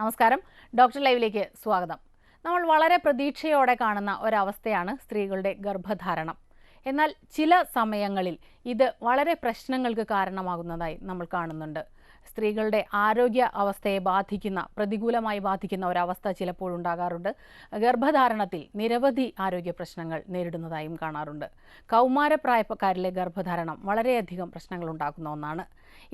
നമസ്കാരം. ഡോക്ടർ ലൈവിലേക്ക് സ്വാഗതം. നമ്മൾ വളരെ പ്രതീക്ഷയോടെ കാണുന്ന ഒരവസ്ഥയാണ് സ്ത്രീകളുടെ ഗർഭധാരണം. എന്നാൽ ചില സമയങ്ങളിൽ ഇത് വളരെ പ്രശ്നങ്ങൾക്ക് കാരണമാകുന്നതായി നമ്മൾ കാണുന്നുണ്ട്. സ്ത്രീകളുടെ ആരോഗ്യ അവസ്ഥയെ ബാധിക്കുന്ന പ്രതികൂലമായി ബാധിക്കുന്ന ഒരവസ്ഥ ചിലപ്പോഴുണ്ടാകാറുണ്ട്. ഗർഭധാരണത്തിൽ നിരവധി ആരോഗ്യ പ്രശ്നങ്ങൾ നേരിടുന്നതായും കാണാറുണ്ട്. കൗമാരപ്രായക്കാരിലെ ഗർഭധാരണം വളരെയധികം പ്രശ്നങ്ങൾ ഉണ്ടാക്കുന്ന ഒന്നാണ്.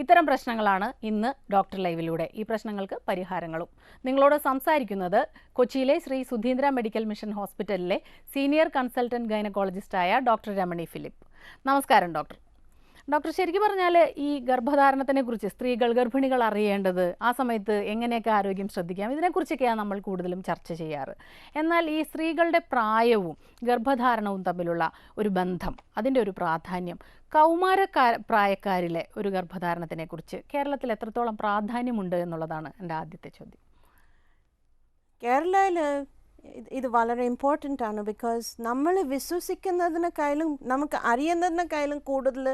ഇത്തരം പ്രശ്നങ്ങളാണ് ഇന്ന് ഡോക്ടർ ലൈവിലൂടെ ഈ പ്രശ്നങ്ങൾക്ക് പരിഹാരങ്ങളും. നിങ്ങളോട് സംസാരിക്കുന്നത് കൊച്ചിയിലെ ശ്രീ സുധീന്ദ്ര മെഡിക്കൽ മിഷൻ ഹോസ്പിറ്റലിലെ സീനിയർ കൺസൾട്ടന്റ് ഗൈനക്കോളജിസ്റ്റായ ഡോക്ടർ രമണി ഫിലിപ്പ്. നമസ്കാരം ഡോക്ടർ. ഡോക്ടർ ശരിക്കും പറഞ്ഞാൽ ഈ ഗർഭധാരണത്തിനെ കുറിച്ച് സ്ത്രീകൾ ഗർഭിണികൾ അറിയേണ്ടത് ആ സമയത്ത് എങ്ങനെയൊക്കെ ആരോഗ്യം ശ്രദ്ധിക്കാം? ഇതിനെക്കുറിച്ചൊക്കെയാണ് നമ്മൾ കൂടുതലും ചർച്ച ചെയ്യാറ്. എന്നാൽ ഈ സ്ത്രീകളുടെ പ്രായവും ഗർഭധാരണവും തമ്മിലുള്ള ഒരു ബന്ധം അതിന്റെ ഒരു പ്രാധാന്യം കൗമാര പ്രായക്കാരിലെ ഒരു ഗർഭധാരണത്തിനെ കുറിച്ച് കേരളത്തിൽ എത്രത്തോളം പ്രാധാന്യമുണ്ട് എന്നുള്ളതാണ് എന്റെ ആദ്യത്തെ ചോദ്യം. കേരളയിൽ ഇത് വളരെ ഇമ്പോർട്ടന്റ് ആണ്. ബിക്കോസ് നമ്മൾ വിശ്വസിക്കുന്നതിനേക്കാളും നമുക്ക് അറിയുന്നതിനേക്കാളും കൂടുതൽ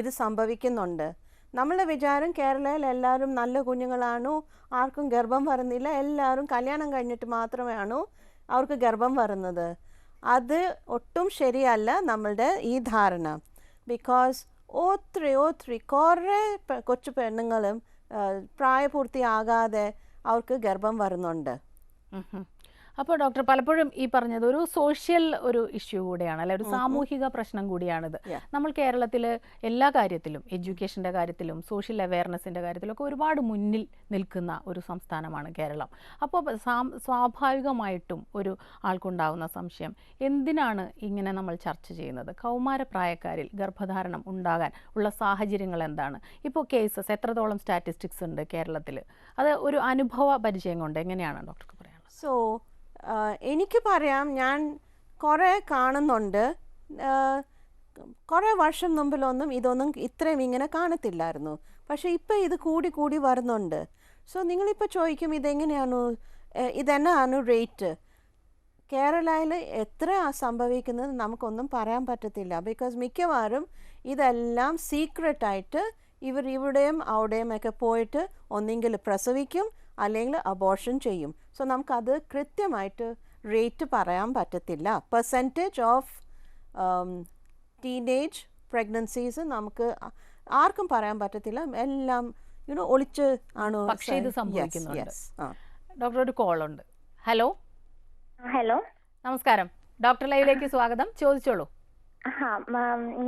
ഇത് സംഭവിക്കുന്നുണ്ട്. നമ്മളുടെ വിചാരം കേരളയിൽ എല്ലാവരും നല്ല കുഞ്ഞുങ്ങളാണോ ആർക്കും ഗർഭം വരുന്നില്ല എല്ലാവരും കല്യാണം കഴിഞ്ഞിട്ട് മാത്രമാണോ അവർക്ക് ഗർഭം വരുന്നത്. അത് ഒട്ടും ശരിയല്ല നമ്മളുടെ ഈ ധാരണ. ബിക്കോസ് ഒത്തിരി ഒത്തിരി കുറേ കൊച്ചു പെണ്ണുങ്ങളും പ്രായപൂർത്തിയാകാതെ അവർക്ക് ഗർഭം വരുന്നുണ്ട്. അപ്പോൾ ഡോക്ടർ പലപ്പോഴും ഈ പറഞ്ഞത് ഒരു സോഷ്യൽ ഒരു ഇഷ്യൂ കൂടിയാണ് അല്ലെ ഒരു സാമൂഹിക പ്രശ്നം കൂടിയാണിത്. നമ്മൾ കേരളത്തിൽ എല്ലാ കാര്യത്തിലും എഡ്യൂക്കേഷന്റെ കാര്യത്തിലും സോഷ്യൽ അവയർനെസ്സിന്റെ കാര്യത്തിലും ഒക്കെ ഒരുപാട് മുന്നിൽ നിൽക്കുന്ന ഒരു സംസ്ഥാനമാണ് കേരളം. അപ്പോൾ സ്വാഭാവികമായിട്ടും ഒരു ആൾക്കുണ്ടാവുന്ന സംശയം എന്തിനാണ് ഇങ്ങനെ നമ്മൾ ചർച്ച ചെയ്യുന്നത്? കൗമാരപ്രായക്കാരിൽ ഗർഭധാരണം ഉണ്ടാകാൻ ഉള്ള സാഹചര്യങ്ങൾ എന്താണ്? ഇപ്പോൾ കേസസ് എത്രത്തോളം സ്റ്റാറ്റിസ്റ്റിക്സ് ഉണ്ട് കേരളത്തിൽ അത് ഒരു അനുഭവ പരിചയം കൊണ്ട് എങ്ങനെയാണ് ഡോക്ടർക്ക് പറയാനുള്ളത്? സോ എനിക്ക് പറയാം ഞാൻ കുറേ കാണുന്നുണ്ട്. കുറേ വർഷം മുമ്പിലൊന്നും ഇതൊന്നും ഇത്രയും ഇങ്ങനെ കാണത്തില്ലായിരുന്നു. പക്ഷേ ഇപ്പോൾ ഇത് കൂടി കൂടി വരുന്നുണ്ട്. സോ നിങ്ങളിപ്പോൾ ചോദിക്കും ഇതെങ്ങനെയാണ്? ഇതെന്നാണ് റേറ്റ്? കേരളയിൽ എത്ര സംഭവിക്കുന്നത് നമുക്കൊന്നും പറയാൻ പറ്റത്തില്ല. ബിക്കോസ് മിക്കവാറും ഇതെല്ലാം സീക്രട്ടായിട്ട് ഇവർ ഇവിടെയും അവിടെയും ഒക്കെ പോയിട്ട് ഒന്നെങ്കിൽ പ്രസവിക്കും അല്ലെങ്കിൽ അബോർഷൻ ചെയ്യും. സോ നമുക്കത് കൃത്യമായിട്ട് റേറ്റ് പറയാൻ പറ്റത്തില്ല. പെർസെന്റേജ് ഓഫ് ടീനേജ് പ്രഗ്നൻസീസ് നമുക്ക് ആർക്കും പറയാൻ പറ്റത്തില്ല. എല്ലാം യുനോ ഒളിച്ച് ആണ് പക്ഷേ ഇത് സംഭവിക്കുന്നുണ്ട്. ഡോക്ടർ ഒരു കോൾ ഉണ്ട്. ഹലോ ഹലോ നമസ്കാരം. ഡോക്ടർ ലൈവിലേക്ക് സ്വാഗതം. ചോദിച്ചോളൂ. ആ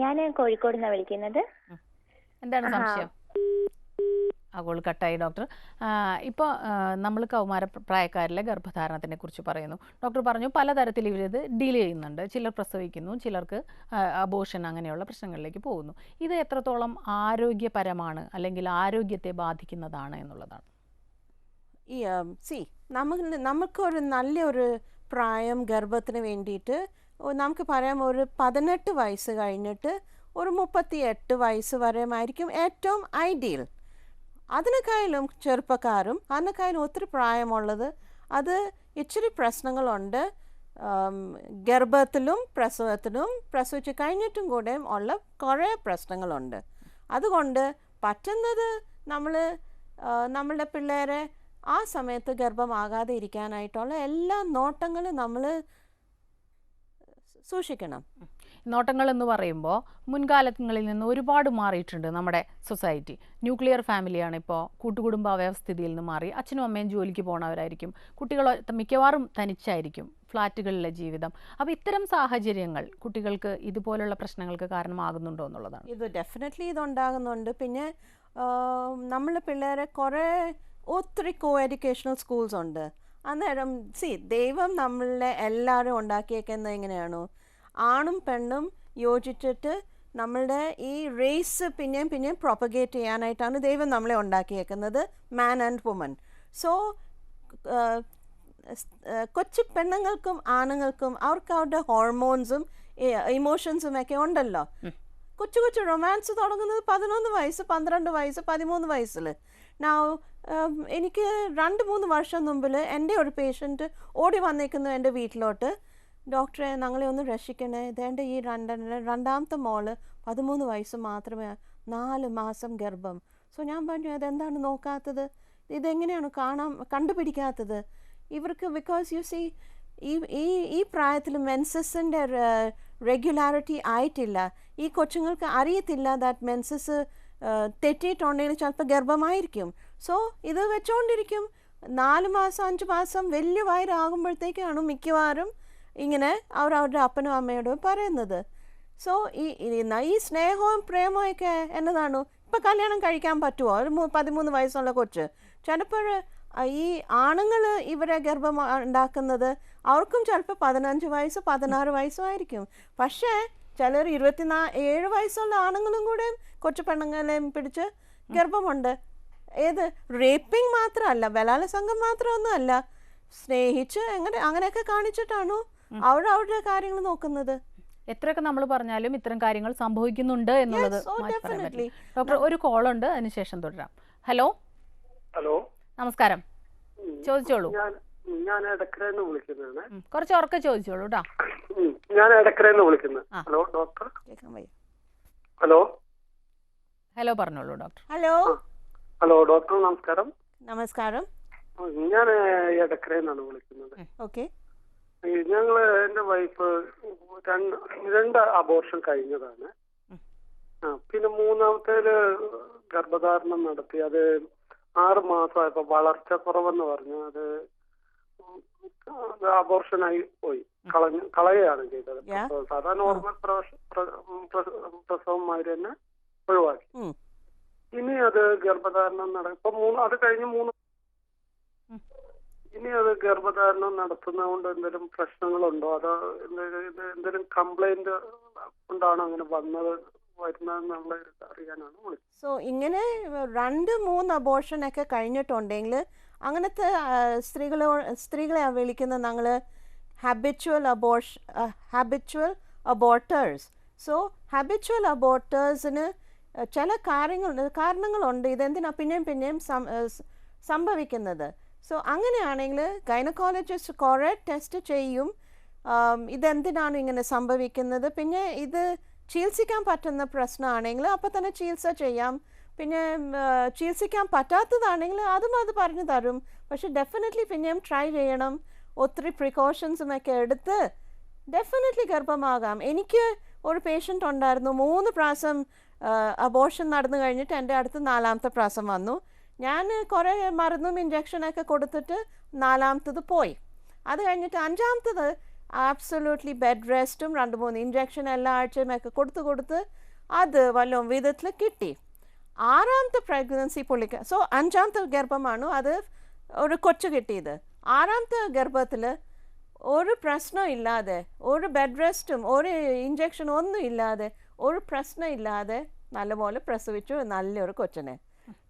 ഞാൻ കോഴിക്കോട് നിന്നാണ് വിളിക്കുന്നത്. എന്താണ് സംശയം? ആ കട്ടായി ഡോക്ടർ ഇപ്പോൾ നമ്മൾ കൗമാര പ്രായക്കാരിലെ ഗർഭധാരണത്തിനെ കുറിച്ച് പറയുന്നു. ഡോക്ടർ പറഞ്ഞു പലതരത്തിൽ ഇവരിത് ഡീൽ ചെയ്യുന്നുണ്ട്. ചിലർ പ്രസവിക്കുന്നു ചിലർക്ക് അബോഷൻ അങ്ങനെയുള്ള പ്രശ്നങ്ങളിലേക്ക് പോകുന്നു. ഇത് എത്രത്തോളം ആരോഗ്യപരമാണ് അല്ലെങ്കിൽ ആരോഗ്യത്തെ ബാധിക്കുന്നതാണ് എന്നുള്ളതാണ്. ഈ സി നമുക്ക് നമുക്കൊരു നല്ലൊരു പ്രായം ഗർഭത്തിന് വേണ്ടിയിട്ട് നമുക്ക് പറയാം ഒരു പതിനെട്ട് വയസ്സ് കഴിഞ്ഞിട്ട് ഒരു മുപ്പത്തി എട്ട് വയസ്സ് വരെ ആയിരിക്കും ഏറ്റവും ഐഡിയൽ അതിനേക്കാളും ചെറുപ്പക്കാരും അതിനേക്കാളും ഒത്തിരി പ്രായമുള്ളത് അത് ഇച്ചിരി പ്രശ്നങ്ങളുണ്ട്. ഗർഭത്തിലും പ്രസവത്തിലും പ്രസവിച്ച് കഴിഞ്ഞിട്ടും കൂടെ ഉള്ള കുറേ പ്രശ്നങ്ങളുണ്ട്. അതുകൊണ്ട് പറ്റുന്നത് നമ്മൾ നമ്മളുടെ പിള്ളേരെ ആ സമയത്ത് ഗർഭമാകാതെ ഇരിക്കാനായിട്ടുള്ള എല്ലാ നോട്ടങ്ങളും നമ്മൾ സൂക്ഷിക്കണം. നോട്ടങ്ങൾ എന്ന് പറയുമ്പോൾ മുൻകാലങ്ങളിൽ നിന്ന് ഒരുപാട് മാറിയിട്ടുണ്ട് നമ്മുടെ സൊസൈറ്റി. ന്യൂക്ലിയർ ഫാമിലിയാണ് ഇപ്പോൾ കൂട്ടുകുടുംബ വ്യവസ്ഥിതിയിൽ നിന്ന് മാറി. അച്ഛനും അമ്മയും ജോലിക്ക് പോണവരായിരിക്കും. കുട്ടികൾ മിക്കവാറും തനിച്ചായിരിക്കും ഫ്ലാറ്റുകളിലെ ജീവിതം. അപ്പോൾ ഇത്തരം സാഹചര്യങ്ങൾ കുട്ടികൾക്ക് ഇതുപോലുള്ള പ്രശ്നങ്ങൾക്ക് കാരണമാകുന്നുണ്ടോ എന്നുള്ളതാണ്. ഇത് ഡെഫിനറ്റ്ലി ഇതുണ്ടാകുന്നുണ്ട്. പിന്നെ നമ്മൾ പിള്ളേരെ കുറേ ഒത്തിരി കോ എഡ്യൂക്കേഷണൽ സ്കൂൾസ് ഉണ്ട്. അന്നേരം സി ദൈവം നമ്മളെ എല്ലാവരും ഉണ്ടാക്കിയേക്കുന്നത് എങ്ങനെയാണോ? ആണും പെണ്ണും യോജിച്ചിട്ട് നമ്മളുടെ ഈ റേസ് പിന്നെയും പിന്നെയും പ്രൊപ്പഗേറ്റ് ചെയ്യാനായിട്ടാണ് ദൈവം നമ്മളെ ഉണ്ടാക്കിയേക്കുന്നത് മാൻ ആൻഡ് വുമൻ സോ കൊച്ചു പെണ്ണുങ്ങൾക്കും ആണുങ്ങൾക്കും അവർക്ക് അവരുടെ ഹോർമോൺസും ഇമോഷൻസും ഒക്കെ ഉണ്ടല്ലോ. കൊച്ചു കൊച്ചു റൊമാൻസ് തുടങ്ങുന്നത് പതിനൊന്ന് വയസ്സ് പന്ത്രണ്ട് വയസ്സ് പതിമൂന്ന് വയസ്സിൽ നാ എനിക്ക് രണ്ട് മൂന്ന് വർഷം മുമ്പിൽ എന്റെ ഒരു പേഷ്യന്റ് ഓടി വന്നേക്കുന്നു എന്റെ വീട്ടിലോട്ട്. ഡോക്ടറെ ഞങ്ങളെ ഒന്ന് രക്ഷിക്കണേ. ഇതേണ്ട ഈ രണ്ട് രണ്ടാമത്തെ മോൾ പതിമൂന്ന് വയസ്സ് മാത്രമേ നാല് മാസം ഗർഭം. സോ ഞാൻ പറഞ്ഞു അതെന്താണ് നോക്കാത്തത്? ഇതെങ്ങനെയാണ് കാണാൻ കണ്ടുപിടിക്കാത്തത്? ഇവർക്ക് ബിക്കോസ് യു സി ഈ ഈ ഈ പ്രായത്തിൽ മെൻസസിന്റെ റെഗുലാരിറ്റി ആയിട്ടില്ല. ഈ കൊച്ചുങ്ങൾക്ക് അറിയത്തില്ല ദാറ്റ് മെൻസസ് തെറ്റിയിട്ടുണ്ടെങ്കിൽ ചിലപ്പോൾ ഗർഭമായിരിക്കും. സോ ഇത് വെച്ചുകൊണ്ടിരിക്കും നാല് മാസം അഞ്ച് മാസം വലിയ വയറാകുമ്പോഴത്തേക്കാണ് മിക്കവാറും ഇങ്ങനെ അവർ അവരുടെ അപ്പനും അമ്മയോടും പറയുന്നത്. സോ ഈ ഈ- സ്നേഹവും പ്രേമവും ഒക്കെ എന്നതാണ്. ഇപ്പം കല്യാണം കഴിക്കാൻ പറ്റുമോ ഒരു പതിമൂന്ന് വയസ്സുള്ള കൊച്ച്. ചിലപ്പോൾ ഈ ആണുങ്ങൾ ഇവരെ ഗർഭം ഉണ്ടാക്കുന്നത് അവർക്കും ചിലപ്പോൾ പതിനഞ്ച് വയസ്സ് പതിനാറ് വയസ്സും ആയിരിക്കും. പക്ഷേ ചിലർ ഇരുപത്തിനാ ഏഴ് വയസ്സുള്ള ആണുങ്ങളും കൂടെ കൊച്ചു പെണ്ണുങ്ങളെയും പിടിച്ച് ഗർഭമുണ്ട്. ഏത്? റേപ്പിംഗ് മാത്രമല്ല ബലാത്സംഗം മാത്രമൊന്നുമല്ല. സ്നേഹിച്ച് എങ്ങനെ അങ്ങനെയൊക്കെ കാണിച്ചിട്ടാണോ അവർ അവരുടെ കാര്യങ്ങൾ നോക്കുന്നത്. എത്രയൊക്കെ നമ്മൾ പറഞ്ഞാലും ഇത്തരം കാര്യങ്ങൾ സംഭവിക്കുന്നുണ്ട് എന്നുള്ളത് ഡോക്ടർ ഒരു കോൾ ഉണ്ട് അതിനുശേഷം തുടരാം. ഹലോ? ഹലോ? നമസ്കാരം. ചോദിച്ചോളൂ. ഞാൻ ഞാൻ എടക്കരന്ന് വിളിക്കുന്നതാണ് കുറച്ച് ഉറക്കെ ചോദിച്ചോളൂ കേട്ടോ ഞാൻ എടക്കരന്ന് വിളിക്കുന്നത്. Hello doctor? കേൾക്കാൻ വയ്യ. ഹലോ? ഹലോ പറഞ്ഞോളൂ ഡോക്ടർ. ഹലോ? ഹലോ ഡോക്ടർ നമസ്കാരം. നമസ്കാരം. ഞാൻ ഞാൻ എടക്കരന്നാണ് വിളിക്കുന്നത്. ഓക്കെ. ഈ ഞങ്ങൾ എന്റെ വൈഫ് രണ്ട് രണ്ട് അബോർഷൻ കഴിഞ്ഞതാണ്. പിന്നെ മൂന്നാമത്തേൽ ഗർഭധാരണം നടത്തി. അത് ആറ് മാസമായപ്പോ വളർച്ച കുറവെന്ന് പറഞ്ഞു അത് അബോർഷനായി പോയി. കളഞ്ഞു കളയുകയാണ് ചെയ്തത്. സാധാ സാധാരണ നോർമൽ പ്രസവം മാതിരി തന്നെ ഒഴിവാക്കി. ഇനി അത് ഗർഭധാരണം നട ഇപ്പൊ മൂന്ന് അത് കഴിഞ്ഞ് മൂന്ന്. ഇനി അത് ഗർഭധാരണം നടത്തുന്നതുകൊണ്ട് എന്തെങ്കിലും പ്രശ്നങ്ങളുണ്ടോ? അതോ എന്തെങ്കിലും കംപ്ലൈന്റ് കൊണ്ടാണോ അങ്ങനെ വന്നത് വരുന്നതെന്നുള്ള അറിയാനാണ് സോ ഇങ്ങനെ രണ്ട് മൂന്ന് അബോർഷൻ ഒക്കെ കഴിഞ്ഞിട്ടുണ്ടെങ്കിൽ അങ്ങനത്തെ സ്ത്രീകളെ സ്ത്രീകളെ വിളിക്കുന്ന ഞങ്ങൾ habitual abortion habitual aborters so habitual അബോർട്ടേഴ്സിന് ചില കാര്യങ്ങൾ കാരണങ്ങളുണ്ട്. ഇതെന്തിനാ പിന്നെയും പിന്നെയും സംഭവിക്കുന്നത്? സോ അങ്ങനെയാണെങ്കിൽ ഗൈനക്കോളജിസ്റ്റ് കുറേ ടെസ്റ്റ് ചെയ്യും. ഇതെന്തിനാണ് ഇങ്ങനെ സംഭവിക്കുന്നത്? പിന്നെ ഇത് ചികിത്സിക്കാൻ പറ്റുന്ന പ്രശ്നമാണെങ്കിൽ അപ്പോൾ തന്നെ ചികിത്സ ചെയ്യാം. പിന്നെ ചികിത്സിക്കാൻ പറ്റാത്തതാണെങ്കിൽ അതും അത് പറഞ്ഞു തരും. പക്ഷെ ഡെഫിനറ്റ്ലി പിന്നെയും ട്രൈ ചെയ്യണം. ഒത്തിരി പ്രിക്കോഷൻസും ഒക്കെ എടുത്ത് ഡെഫിനറ്റ്ലി ഗർഭമാകാം. എനിക്ക് ഒരു പേഷ്യന്റ് ഉണ്ടായിരുന്നു. മൂന്ന് പ്രാവശ്യം അബോർഷൻ നടന്നു കഴിഞ്ഞിട്ട് എന്റെ അടുത്ത് നാലാമത്തെ പ്രാവശ്യം വന്നു. ഞാൻ കുറേ മരുന്നും ഇഞ്ചക്ഷനൊക്കെ കൊടുത്തിട്ട് നാലാമത്തത് പോയി. അത് കഴിഞ്ഞിട്ട് അഞ്ചാമത്തത് ആബ്സൊല്യൂട്ട്ലി ബെഡ് റെസ്റ്റും രണ്ട് മൂന്ന് ഇഞ്ചക്ഷൻ എല്ലാ ആഴ്ചയും ഒക്കെ കൊടുത്ത് കൊടുത്ത് അത് വല്ല വിധത്തിൽ കിട്ടി. ആറാമത്തെ പ്രഗ്നൻസി പുള്ളിക്ക് സോ അഞ്ചാമത്തെ ഗർഭമാണ് അത് ഒരു കൊച്ചു കിട്ടിയത്. ആറാമത്തെ ഗർഭത്തിൽ ഒരു പ്രശ്നം ഇല്ലാതെ ഒരു ബെഡ് റെസ്റ്റും ഒരു ഇഞ്ചക്ഷനും ഒന്നും ഇല്ലാതെ ഒരു പ്രശ്നം ഇല്ലാതെ നല്ലപോലെ പ്രസവിച്ചു. നല്ലൊരു കൊച്ചിനെ.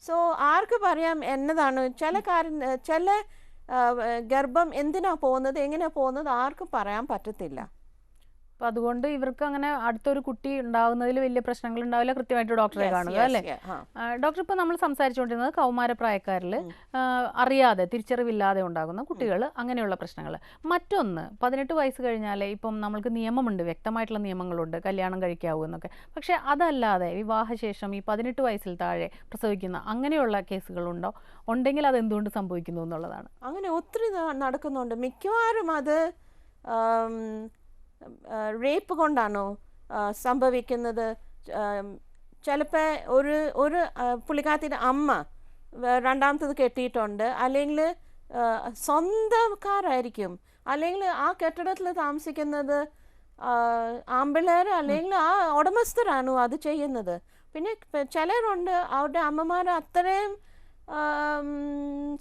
സോ ആർക്ക് പറയാം എന്നതാണ്. ചില കാര്യം ചില ഗർഭം എന്തിനാ പോകുന്നത് എങ്ങനെയാ പോകുന്നത് ആർക്കും പറയാൻ പറ്റത്തില്ല. അപ്പൊ അതുകൊണ്ട് ഇവർക്ക് അങ്ങനെ അടുത്തൊരു കുട്ടി ഉണ്ടാകുന്നതിൽ വലിയ പ്രശ്നങ്ങൾ ഉണ്ടാവില്ല. കൃത്യമായിട്ട് ഡോക്ടറെ കാണുക അല്ലെ? ഡോക്ടർ ഇപ്പോൾ നമ്മൾ സംസാരിച്ചുകൊണ്ടിരുന്നത് കൗമാര കൗമാരപ്രായക്കാരിൽ അറിയാതെ തിരിച്ചറിവില്ലാതെ ഉണ്ടാകുന്ന കുട്ടികൾ അങ്ങനെയുള്ള പ്രശ്നങ്ങൾ മറ്റൊന്ന് പതിനെട്ട് വയസ്സ് കഴിഞ്ഞാൽ ഇപ്പം നമ്മൾക്ക് നിയമമുണ്ട് വ്യക്തമായിട്ടുള്ള നിയമങ്ങളുണ്ട് കല്യാണം കഴിക്കാവൂ എന്നൊക്കെ. പക്ഷേ അതല്ലാതെ വിവാഹശേഷം ഈ പതിനെട്ട് വയസ്സിൽ താഴെ പ്രസവിക്കുന്ന അങ്ങനെയുള്ള കേസുകളുണ്ടോ ഉണ്ടെങ്കിൽ അത് എന്തുകൊണ്ട് സംഭവിക്കുന്നു എന്നുള്ളതാണ്. അങ്ങനെ ഒത്തിരി നടക്കുന്നുണ്ട്. മിക്കവാറും അത് റേപ്പ് കൊണ്ടാണോ സംഭവിക്കുന്നത്? ചിലപ്പോൾ ഒരു ഒരു പുള്ളിക്കാത്തിന്റെ അമ്മ രണ്ടാമത്തത് കെട്ടിയിട്ടുണ്ട്. അല്ലെങ്കിൽ സ്വന്തക്കാരായിരിക്കും അല്ലെങ്കിൽ ആ കെട്ടിടത്തിൽ താമസിക്കുന്നത് ആമ്പിളേർ അല്ലെങ്കിൽ ആ ഉടമസ്ഥരാണ് അത് ചെയ്യുന്നത്? പിന്നെ ചിലരുണ്ട് അവരുടെ അമ്മമാർ അത്രയും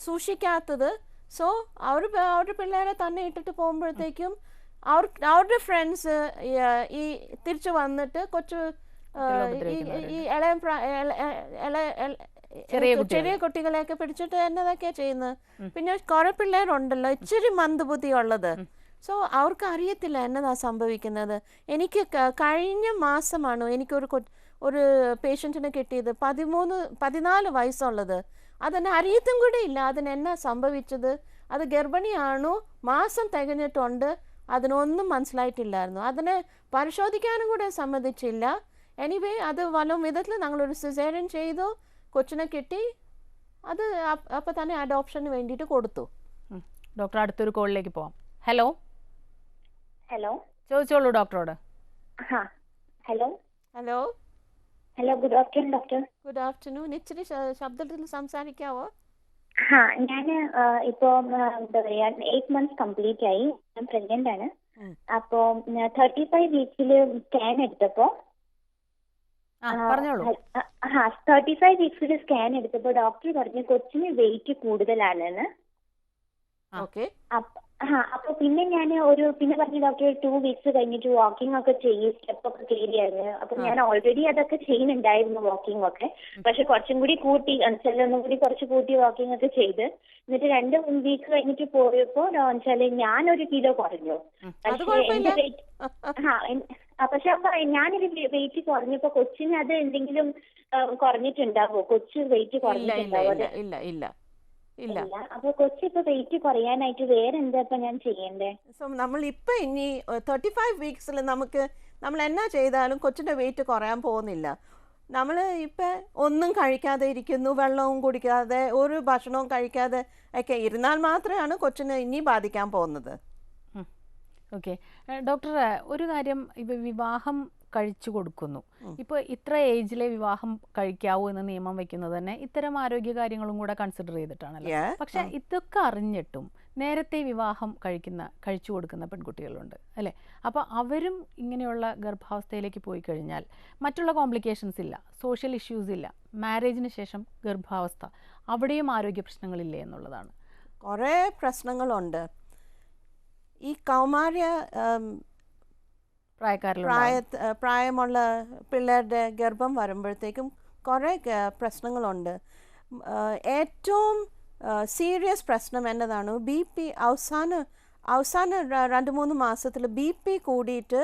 സൂക്ഷിക്കാത്തത്. സോ അവർ അവരുടെ പിള്ളേരെ തന്നെ ഇട്ടിട്ട് പോകുമ്പോഴത്തേക്കും അവർ അവരുടെ ഫ്രണ്ട്സ് ഈ തിരിച്ചു വന്നിട്ട് കൊച്ചു ഈ ഇളയ ചെറിയ കുട്ടികളെയൊക്കെ പിടിച്ചിട്ട് എന്നതൊക്കെയാ ചെയ്യുന്നത്. പിന്നെ കുറെ പിള്ളേരുണ്ടല്ലോ ഇച്ചിരി മന്ദബുദ്ധി ഉള്ളത് സോ അവർക്ക് അറിയത്തില്ല എന്നതാ സംഭവിക്കുന്നത്. എനിക്ക് കഴിഞ്ഞ മാസമാണ് എനിക്കൊരു ഒരു പേഷ്യന്റിനെ കിട്ടിയത് പതിമൂന്ന് പതിനാല് വയസ്സുള്ളത്. അതിന് അറിയത്തും കൂടെ ഇല്ല. അതിന് എന്നാ സംഭവിച്ചത്? അത് ഗർഭിണിയാണോ? മാസം തികഞ്ഞിട്ടുണ്ട്. അതിനൊന്നും മനസ്സിലായിട്ടില്ലായിരുന്നു. അതിനെ പരിശോധിക്കാനും കൂടെ സമ്മതിച്ചില്ല. എനിവേ അത് വല്ല വിധത്തിൽ ഞങ്ങളൊരു സിസേറിയൻ ചെയ്തു. കൊച്ചിനെ കിട്ടി. അത് അപ്പോൾ തന്നെ അഡോപ്ഷന് വേണ്ടിയിട്ട് കൊടുത്തു. ഡോക്ടർ അടുത്തൊരു കോളിലേക്ക് പോവാം. ഹലോ ഹലോ ചോദിച്ചോളൂ ഡോക്ടറോട്. Hello hello hello good afternoon doctor good afternoon ഇച്ചിരി ശബ്ദത്തിൽ സംസാരിക്കാവോ? ഹാ ഞാൻ ഇപ്പോൾ എന്താ പറയാ എയ്റ്റ് മന്ത്സ് കംപ്ലീറ്റ് ആയി. ഞാൻ പ്രഗ്നന്റ് ആണ്. അപ്പോ തേർട്ടി ഫൈവ് വീക്സിൽ സ്കാൻ എടുത്തപ്പോ ഹാ തേർട്ടി ഫൈവ് വീക്സിൽ സ്കാൻ എടുത്തപ്പോ ഡോക്ടർ പറഞ്ഞു കൊച്ചിന് വെയിറ്റ് കൂടുതലാണെന്ന്. അപ്പ- പിന്നെ ഞാൻ ഒരു പിന്നെ പറഞ്ഞു ഡോക്ടർ ടു വീക്സ് കഴിഞ്ഞിട്ട് വാക്കിംഗ് ഒക്കെ ചെയ്യും സ്റ്റെപ്പ് ഒക്കെ കയറിയായിരുന്നു അപ്പൊ ഞാൻ ഓൾറെഡി അതൊക്കെ ചെയ്യുന്നുണ്ടായിരുന്നു വാക്കിംഗ് ഒക്കെ. പക്ഷെ കുറച്ചും കൂടി കൂട്ടി അഞ്ചല്ല ഒന്നും കൂടി കുറച്ച് കൂട്ടി വാക്കിംഗ് ഒക്കെ ചെയ്ത് എന്നിട്ട് രണ്ട് വീക്ക് കഴിഞ്ഞിട്ട് പോയപ്പോ എന്നുവെച്ചാൽ ഞാൻ ഒരു കിലോ കുറഞ്ഞു പക്ഷെ എന്റെ വെയിറ്റ് ആ, പക്ഷെ അപ്പൊ ഞാനൊരു വെയിറ്റ് കുറഞ്ഞപ്പോ കൊച്ചിന് അത് എന്തെങ്കിലും കുറഞ്ഞിട്ടുണ്ടാവോ? കൊച്ചു വെയിറ്റ് കുറഞ്ഞിട്ടുണ്ടാവോ? ഇല്ല ഇല്ല. ഇല്ല. അപ്പൊ കൊച്ചു ഇപ്പൊ വെയിറ്റ് കുറയാനായിട്ട് വേറെ എന്താ ഇപ്പൊ ഞാൻ ചെയ്യണ്ടേ? സോ നമ്മൾ ഇപ്പൊ ഇനി തേർട്ടി ഫൈവ് വീക്സിൽ നമുക്ക് നമ്മൾ എന്നാ ചെയ്താലും കൊച്ചിന്റെ വെയിറ്റ് കുറയാൻ പോകുന്നില്ല. നമ്മൾ ഇപ്പം ഒന്നും കഴിക്കാതെ ഇരിക്കുന്നു വെള്ളവും കുടിക്കാതെ ഒരു ഭക്ഷണവും കഴിക്കാതെ ഒക്കെ ഇരുന്നാൽ മാത്രമാണ് കൊച്ചിനെ ഇനി ബാധിക്കാൻ പോകുന്നത്. ഓക്കെ ഡോക്ടർ ഒരു കാര്യം ഇപ്പൊ വിവാഹം കഴിച്ചു കൊടുക്കുന്നു. ഇപ്പൊ ഇപ്പോൾ ഇത്ര ഏജിലെ വിവാഹം കഴിക്കാവൂ എന്ന് നിയമം വെക്കുന്നത് തന്നെ ഇത്തരം ആരോഗ്യ കാര്യങ്ങളും കൂടെ കൺസിഡർ ചെയ്തിട്ടാണല്ലോ. പക്ഷെ ഇതൊക്കെ അറിഞ്ഞിട്ടും നേരത്തെ വിവാഹം കഴിക്കുന്ന കഴിച്ചു കൊടുക്കുന്ന പെൺകുട്ടികളുണ്ട് അല്ലേ? അപ്പോൾ അവരും ഇങ്ങനെയുള്ള ഗർഭാവസ്ഥയിലേക്ക് പോയി കഴിഞ്ഞാൽ മറ്റുള്ള കോംപ്ലിക്കേഷൻസ് ഇല്ല സോഷ്യൽ ഇഷ്യൂസ് ഇല്ല മാരേജിന് ശേഷം ഗർഭാവസ്ഥ അവിടെയും ആരോഗ്യ പ്രശ്നങ്ങളില്ലേ എന്നുള്ളതാണ്. കുറേ പ്രശ്നങ്ങളുണ്ട്. ഈ കൗമാര്യ പ്രായ പ്രായമുള്ള പിള്ളേരുടെ ഗർഭം വരുമ്പോഴത്തേക്കും കുറേ പ്രശ്നങ്ങളുണ്ട്. ഏറ്റവും സീരിയസ് പ്രശ്നം എന്നതാണ് ബി പി അവസാന അവസാന രണ്ട് മൂന്ന് മാസത്തിൽ ബി പി കൂടിയിട്ട്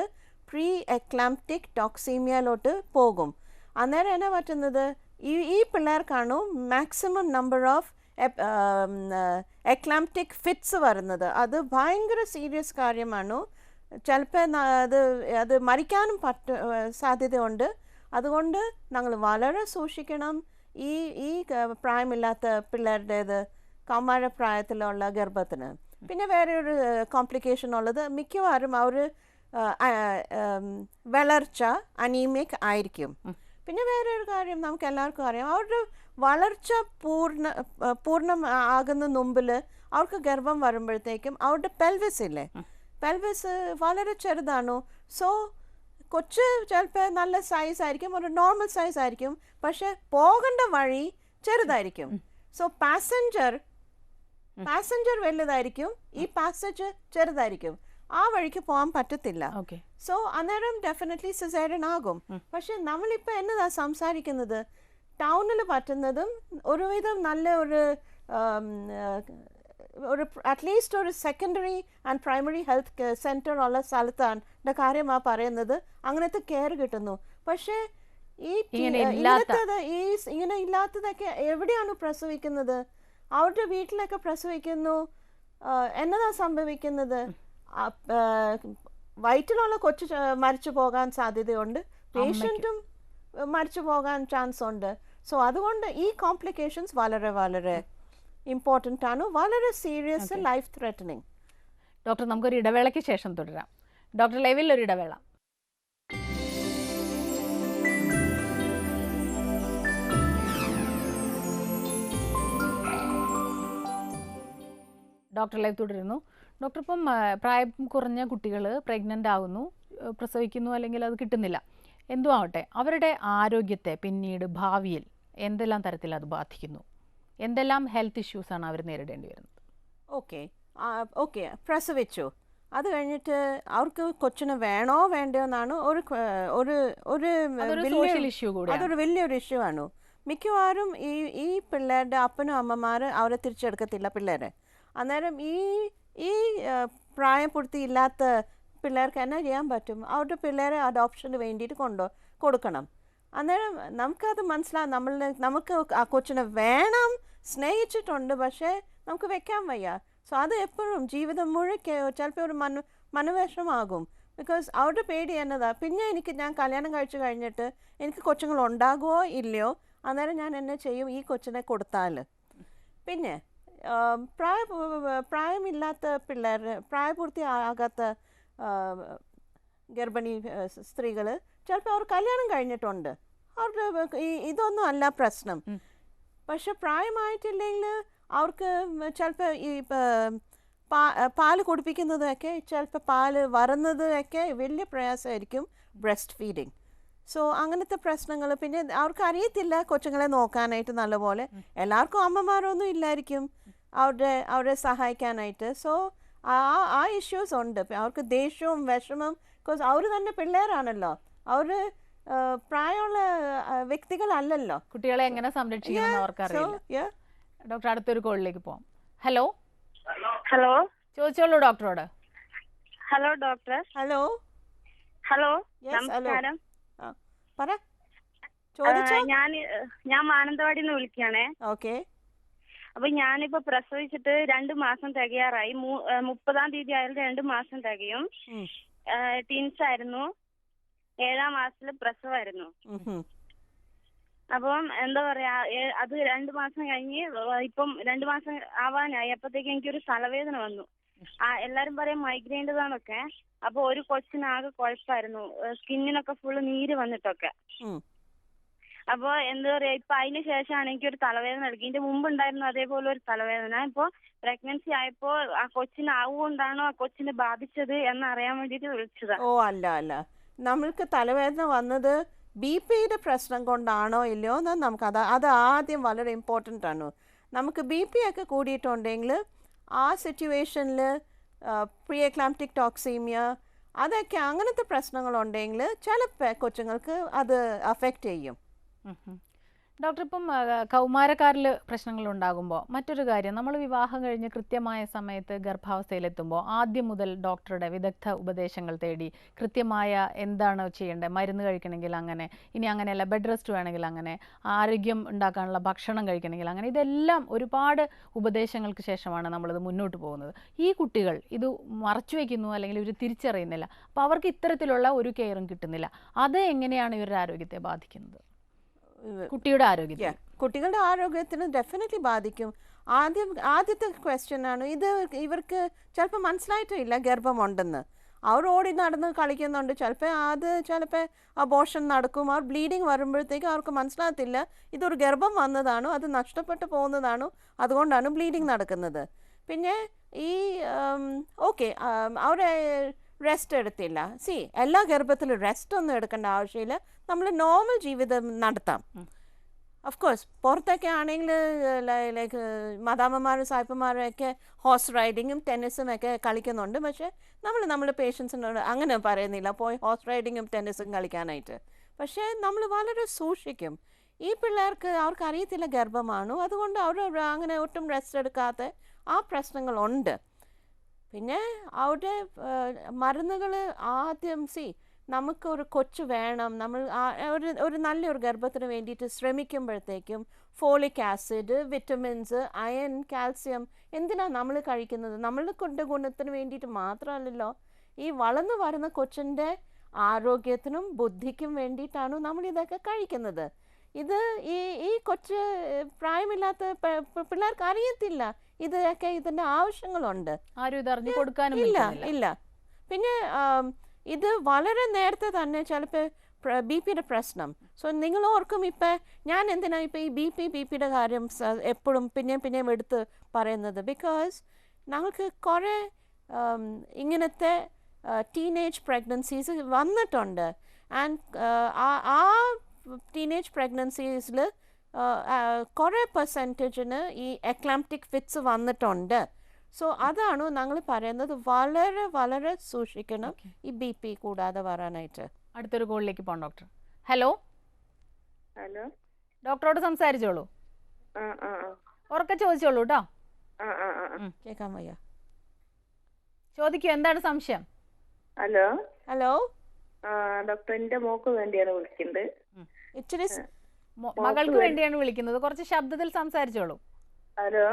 പ്രീ എക്ലാംറ്റിക് ടോക്സീമിയയിലോട്ട് പോകും. അന്നേരം എന്നാ പറ്റുന്നത്? ഈ ഈ പിള്ളേർക്കാണ് maximum number of eclamptic fits വരുന്നത്. അത് ഭയങ്കര സീരിയസ് കാര്യമാണ്. ചിലപ്പോൾ അത് അത് മരിക്കാനും പറ്റ സാധ്യതയുണ്ട്. അതുകൊണ്ട് ഞങ്ങൾ വളരെ സൂക്ഷിക്കണം. ഈ ഈ പ്രായമില്ലാത്ത പിള്ളേരുടേത് കൗമാര പ്രായത്തിലുള്ള ഗർഭത്തിന്. പിന്നെ വേറെ ഒരു കോംപ്ലിക്കേഷൻ ഉള്ളത് മിക്കവാറും അവർ വളർച്ച അനീമിക് ആയിരിക്കും. പിന്നെ വേറെ ഒരു കാര്യം നമുക്ക് എല്ലാവർക്കും അറിയാം. അവരുടെ വളർച്ച പൂർണ പൂർണം ആകുന്ന മുമ്പിൽ അവർക്ക് ഗർഭം വരുമ്പോഴത്തേക്കും അവരുടെ പെൽവിസ് ഇല്ലേ? പെൽവിസ് വളരെ ചെറുതാണ്. സോ കൊച്ച് ചിലപ്പോൾ നല്ല സൈസ് ആയിരിക്കും ഒരു നോർമൽ സൈസ് ആയിരിക്കും. പക്ഷെ പോകേണ്ട വഴി ചെറുതായിരിക്കും. സോ പാസഞ്ചർ പാസഞ്ചർ വലുതായിരിക്കും. ഈ പാസഞ്ചർ ചെറുതായിരിക്കും. ആ വഴിക്ക് പോകാൻ പറ്റത്തില്ല. ഓക്കെ. സോ അന്നേരം ഡെഫിനറ്റ്ലി സിസേറിയൻ ആകും. പക്ഷെ നമ്മളിപ്പോൾ എന്നതാ സംസാരിക്കുന്നത്? ടൗണിൽ പറ്റുന്നതും ഒരുവിധം നല്ല ഒരു ഉം, ഏഹ്, ഒരു അറ്റ്ലീസ്റ്റ് ഒരു secondary and primary health centre ഉള്ള സ്ഥലത്താണ് കാര്യമാണ് പറയുന്നത്. അങ്ങനത്തെ കെയർ കിട്ടുന്നു. പക്ഷേ ഈ ഇങ്ങനത്തേത് ഈ ഇങ്ങനെ ഇല്ലാത്തതൊക്കെ എവിടെയാണ് പ്രസവിക്കുന്നത്? അവരുടെ വീട്ടിലൊക്കെ പ്രസവിക്കുന്നു. എന്നതാ സംഭവിക്കുന്നത്? വയറ്റിലുള്ള കൊച്ചു മരിച്ചു പോകാൻ സാധ്യതയുണ്ട്. പേഷ്യന്റും മരിച്ചു പോകാൻ ചാൻസ് ഉണ്ട്. സോ അതുകൊണ്ട് ഈ കോംപ്ലിക്കേഷൻസ് വളരെ വളരെ ഇമ്പോർട്ടന്റ് ആണ്. വളരെ സീരിയസ് ലൈഫ് ത്രെറ്റനിങ് ഡോക്ടർ നമുക്കൊരു ഇടവേളയ്ക്ക് ശേഷം തുടരാം. ഡോക്ടർ ലൈവിൽ ഒരു ഇടവേള. ഡോക്ടർ ലൈവ് തുടരുന്നു. ഡോക്ടർ ഇപ്പം പ്രായം കുറഞ്ഞ കുട്ടികൾ പ്രഗ്നന്റ് ആകുന്നു പ്രസവിക്കുന്നു അല്ലെങ്കിൽ അത് കിട്ടുന്നില്ല. എന്തു ആവട്ടെ അവരുടെ ആരോഗ്യത്തെ പിന്നീട് ഭാവിയിൽ എന്തെല്ലാം തരത്തിൽ അത് ബാധിക്കുന്നു? എന്തെല്ലാം ഹെൽത്ത് ഇഷ്യൂസാണ് അവർ നേരിടേണ്ടി വരുന്നത്? ഓക്കെ. ഓക്കെ. പ്രസവിച്ചു. അത് കഴിഞ്ഞിട്ട് അവർക്ക് കൊച്ചിന് വേണോ വേണ്ടയോ എന്നാണ് ഒരു ഒരു ഒരു അതൊരു വലിയ- സോഷ്യൽ ഇഷ്യൂ കൂടി അതൊരു വലിയൊരു ഇഷ്യൂ ആണ്. മിക്കവാറും ഈ ഈ പിള്ളേരുടെ അപ്പനും അമ്മമാർ അവരെ തിരിച്ചെടുക്കത്തില്ല പിള്ളേരെ. അന്നേരം ഈ ഈ പ്രായം പ്രായപൂർത്തി ഇല്ലാത്ത പിള്ളേർക്ക് എന്നാ ചെയ്യാൻ പറ്റും? അവരുടെ പിള്ളേരെ അഡോപ്ഷന് വേണ്ടിയിട്ട് കൊണ്ടു കൊടുക്കണം. അന്നേരം നമുക്കത് മനസ്സിലാകും നമ്മൾ നമുക്ക് ആ കൊച്ചിനെ വേണം സ്നേഹിച്ചിട്ടുണ്ട് പക്ഷേ നമുക്ക് വെക്കാൻ വയ്യ. സോ അത് എപ്പോഴും ജീവിതം മുഴുക്കെ ചിലപ്പോൾ ഒരു മനു മനുവേഷമാകും. ബിക്കോസ് അവരുടെ പേടി എന്നതാ പിന്നെ എനിക്ക് ഞാൻ കല്യാണം കഴിച്ചു കഴിഞ്ഞിട്ട് എനിക്ക് കൊച്ചുങ്ങൾ ഉണ്ടാകുമോ ഇല്ലയോ അന്നേരം ഞാൻ എന്നെ ചെയ്യും ഈ കൊച്ചിനെ കൊടുത്താൽ പിന്നെ പ്രായ പ്രായമില്ലാത്ത പിള്ളേർ പ്രായപൂർത്തി ആകാത്ത ഗർഭിണി സ്ത്രീകൾ ചിലപ്പോൾ അവർ കല്യാണം കഴിഞ്ഞിട്ടുണ്ട്. അവരുടെ ഇതൊന്നും അല്ല പ്രശ്നം. പക്ഷെ പ്രായമായിട്ടില്ലെങ്കിൽ അവർക്ക് ചിലപ്പോൾ ഈ പാൽ പാൽ കുടിപ്പിക്കുന്നതൊക്കെ ചിലപ്പോൾ പാൽ വരുന്നതൊക്കെ വലിയ പ്രയാസമായിരിക്കും ബ്രസ്റ്റ് ഫീഡിങ്. സോ അങ്ങനത്തെ പ്രശ്നങ്ങൾ പിന്നെ അവർക്ക് അറിയത്തില്ല കൊച്ചുങ്ങളെ നോക്കാനായിട്ട് നല്ലപോലെ. എല്ലാവർക്കും അമ്മമാരൊന്നും ഇല്ലായിരിക്കും അവരുടെ അവരെ സഹായിക്കാനായിട്ട്. സോ ആ ആ ഇഷ്യൂസ് ഉണ്ട്. അവർക്ക് ദേഷ്യവും വിഷമം ബിക്കോസ് അവർ തന്നെ പിള്ളേരാണല്ലോ. അവർ പ്രായമുള്ള വ്യക്തികൾ വ്യക്തികളല്ലല്ലോ. കുട്ടികളെ എങ്ങനെ സംരക്ഷിക്കണമെന്ന് സോ അവർക്കറിയില്ല. ഡോക്ടർ അടുത്തൊരു കോളിലേക്ക് പോവാം. ഹലോ? ഹലോ? ചോദിച്ചോളൂ ഡോക്ടറോട്. Hello doctor. ഹലോ? ഹലോ. നമസ്കാരം. പറ. ഞാൻ ഞാൻ മാനന്തവാടി നിന്ന് വിളിക്കുകയാണേ. ഓക്കെ. അപ്പൊ ഞാനിപ്പോ പ്രസവിച്ചിട്ട് രണ്ട് മാസം തികയാറായി. മുപ്പതാം തീയതി ആയാലും രണ്ട് മാസം തികയും. ടീൻസ് ആയിരുന്നു. ഏഴാം മാസത്തിൽ പ്രസവായിരുന്നു. അപ്പം എന്താ പറയാ അത് രണ്ടു മാസം കഴിഞ്ഞ് ഇപ്പം രണ്ടു മാസം ആവാനായി. അപ്പത്തേക്ക് എനിക്കൊരു തലവേദന വന്നു. ആ എല്ലാരും പറയും മൈഗ്രെയിന്റെതാണൊക്കെ അപ്പൊ ഒരു കൊച്ചിനാകെ കുഴപ്പമായിരുന്നു സ്കിന്നിനൊക്കെ ഫുള്ള് നീര് വന്നിട്ടൊക്കെ. അപ്പൊ എന്താ പറയാ ഇപ്പൊ അതിന് ശേഷമാണ് എനിക്ക് ഒരു തലവേദന എടുക്കുക ഇതിന്റെ മുമ്പ് ഉണ്ടായിരുന്നു അതേപോലെ ഒരു തലവേദന. ഇപ്പൊ പ്രഗ്നൻസി ആയപ്പോ ആ കൊച്ചിന് ആവുകൊണ്ടാണോ ആ കൊച്ചിനെ ബാധിച്ചത് എന്നറിയാൻ വേണ്ടിട്ട് വിളിച്ചതാ. ഓ അല്ല അല്ല. നമ്മൾക്ക് തലവേദന വന്നത് ബി പിയുടെ പ്രശ്നം കൊണ്ടാണോ ഇല്ലയോ എന്ന് നമുക്ക് അത് ആദ്യം വളരെ ഇമ്പോർട്ടന്റ് ആണ് നമുക്ക് ബി പി ഒക്കെ കൂടിയിട്ടുണ്ടെങ്കിൽ ആ സിറ്റുവേഷനിൽ പ്രീ എക്ലാംറ്റിക് ടോക്സീമിയ അതൊക്കെ അങ്ങനത്തെ പ്രശ്നങ്ങളുണ്ടെങ്കിൽ ചില കൊച്ചുങ്ങൾക്ക് അത് അഫക്റ്റ് ചെയ്യും. ഡോക്ടർ ഇപ്പം കൗമാരക്കാരിൽ പ്രശ്നങ്ങൾ ഉണ്ടാകുമ്പോൾ മറ്റൊരു കാര്യം നമ്മൾ വിവാഹം കഴിഞ്ഞ് കൃത്യമായ സമയത്ത് ഗർഭാവസ്ഥയിലെത്തുമ്പോൾ ആദ്യം മുതൽ ഡോക്ടറുടെ വിദഗ്ധ ഉപദേശങ്ങൾ തേടി കൃത്യമായ എന്താണ് ചെയ്യേണ്ടത്? മരുന്ന് കഴിക്കണമെങ്കിൽ അങ്ങനെ ഇനി അങ്ങനെയല്ല ബെഡ് റെസ്റ്റ് വേണമെങ്കിൽ അങ്ങനെ ആരോഗ്യം ഉണ്ടാക്കാനുള്ള ഭക്ഷണം കഴിക്കണമെങ്കിൽ അങ്ങനെ ഇതെല്ലാം ഒരുപാട് ഉപദേശങ്ങൾക്ക് ശേഷമാണ് നമ്മളിത് മുന്നോട്ട് പോകുന്നത്. ഈ കുട്ടികൾ ഇത് മറച്ചു വയ്ക്കുന്നു അല്ലെങ്കിൽ ഇവർ തിരിച്ചറിയുന്നില്ല. അപ്പോൾ അവർക്ക് ഇത്തരത്തിലുള്ള ഒരു കെയറും കിട്ടുന്നില്ല. അത് എങ്ങനെയാണ് ഇവരുടെ ആരോഗ്യത്തെ ബാധിക്കുന്നത്? കുട്ടിയുടെ ആരോഗ്യത്തെ കുട്ടികളുടെ ആരോഗ്യത്തിന് ഡെഫിനറ്റ്ലി ബാധിക്കും. ആദ്യം ആദ്യത്തെ ക്വസ്റ്റ്യൻ ആണ് ഇത് ഇവർക്ക് ചിലപ്പോൾ മനസ്സിലായിട്ടില്ല ഗർഭമുണ്ടെന്ന്. അവർ ഓടി നടന്ന് കളിക്കുന്നുണ്ട് ചിലപ്പോൾ അത് ചിലപ്പോൾ അബോഷൻ നടക്കും അവർ ബ്ലീഡിങ് വരുമ്പോഴത്തേക്കും അവർക്ക് മനസ്സിലാകത്തില്ല ഇതൊരു ഗർഭം വന്നതാണോ അത് നഷ്ടപ്പെട്ടു പോകുന്നതാണോ അതുകൊണ്ടാണ് ബ്ലീഡിങ് നടക്കുന്നത്. പിന്നെ ഈ ഓക്കെ അവരെ റെസ്റ്റ് എടുത്തില്ല. സി എല്ലാ ഗർഭത്തിലും റെസ്റ്റ് ഒന്നും എടുക്കേണ്ട ആവശ്യമില്ല. നമ്മൾ നോർമൽ ജീവിതം നടത്താം. ഓഫ് കോഴ്സ് പുറത്തൊക്കെ ആണെങ്കിൽ ലൈക്ക് മദാമ്മമാരും സായിപ്പന്മാരും ഒക്കെ ഹോർസ് റൈഡിങ്ങും ടെന്നീസും ഒക്കെ കളിക്കുന്നുണ്ട്. പക്ഷേ നമ്മൾ നമ്മുടെ പേഷ്യൻസിനോട് അങ്ങനെ പറയുന്നില്ല. പോയി ഹോർസ് റൈഡിങ്ങും ടെന്നീസും കളിക്കാനായിട്ട്. പക്ഷേ നമ്മൾ വളരെ സൂക്ഷിക്കും. ഈ പിള്ളേർക്ക് അവർക്ക് അറിയത്തില്ല ഗർഭമാണോ? അതുകൊണ്ട് അവർ അങ്ങനെ ഒട്ടും റെസ്റ്റ് എടുക്കാത്ത ആ പ്രശ്നങ്ങളുണ്ട്. പിന്നെ അവിടെ മരുന്നുകൾ ആദ്യം സി നമുക്ക് ഒരു കൊച്ചു വേണം. നമ്മൾ ഒരു ഒരു നല്ലൊരു ഗർഭത്തിന് വേണ്ടിയിട്ട് ശ്രമിക്കുമ്പോഴത്തേക്കും folic acid vitamins iron calcium എന്തിനാണ് നമ്മൾ കഴിക്കുന്നത്? നമ്മളുടെ കൊണ്ട് ഗുണത്തിന് വേണ്ടിയിട്ട് മാത്രമല്ലല്ലോ. ഈ വളർന്നു വരുന്ന കൊച്ചിന്റെ ആരോഗ്യത്തിനും ബുദ്ധിക്കും വേണ്ടിയിട്ടാണ് നമ്മൾ ഇതൊക്കെ കഴിക്കുന്നത്. ഇത് ഈ ഈ കൊച്ച് പ്രായമില്ലാത്ത പിള്ളേർക്ക് അറിയത്തില്ല. ഇതൊക്കെ ഇതിന്റെ ആവശ്യങ്ങളുണ്ട്. ആരും ഇത് അറിഞ്ഞു കൊടുക്കാനും ഇല്ല ഇല്ല. പിന്നെ ഇത് വളരെ നേരത്തെ തന്നെ ചിലപ്പോൾ ബി പിയുടെ പ്രശ്നം. സോ നിങ്ങൾ ഓർക്കും ഇപ്പം ഞാൻ എന്തിനാ ഇപ്പം ഈ ബി പി ബി പിയുടെ കാര്യം എപ്പോഴും പിന്നെയും പിന്നെയും എടുത്ത് പറയുന്നത്? ബിക്കോസ് ഞങ്ങൾക്ക് കുറേ ഇങ്ങനത്തെ ടീനേജ് പ്രഗ്നൻസീസ് വന്നിട്ടുണ്ട്. ആൻഡ് ആ ടീനേജ് പ്രഗ്നൻസീസിൽ കുറേ പെർസെന്റേജിന് ഈ എക്ലാംറ്റിക് ഫിറ്റ്സ് വന്നിട്ടുണ്ട്. സോ അതാണ് ഞങ്ങൾ പറയുന്നത് വളരെ വളരെ സൂക്ഷിക്കണം ഈ ബി പി കൂടാതെ വരാനായിട്ട് അടുത്തൊരു കോളിലേക്ക് പോകാം ഡോക്ടർ. ഹലോ? ഹലോ? ഡോക്ടറോട് സംസാരിച്ചോളൂ. ആ ആ ഉറക്കെ ചോദിച്ചോളൂ കേട്ടോ ആ ആ ആ കേൾക്കാൻ വയ്യ. ചോദിക്കൂ എന്താണ് സംശയം? ഹലോ? ഹലോ? ആ ഡോക്ടർ എന്റെ മോക്ക് വേണ്ടിയാണ് വിളിക്കുന്നത്. ഇച്ചിരി മകൾക്ക് വേണ്ടിയാണ് വിളിക്കുന്നത്. കുറച്ച് ശബ്ദത്തിൽ സംസാരിച്ചോളൂ. ഹലോ?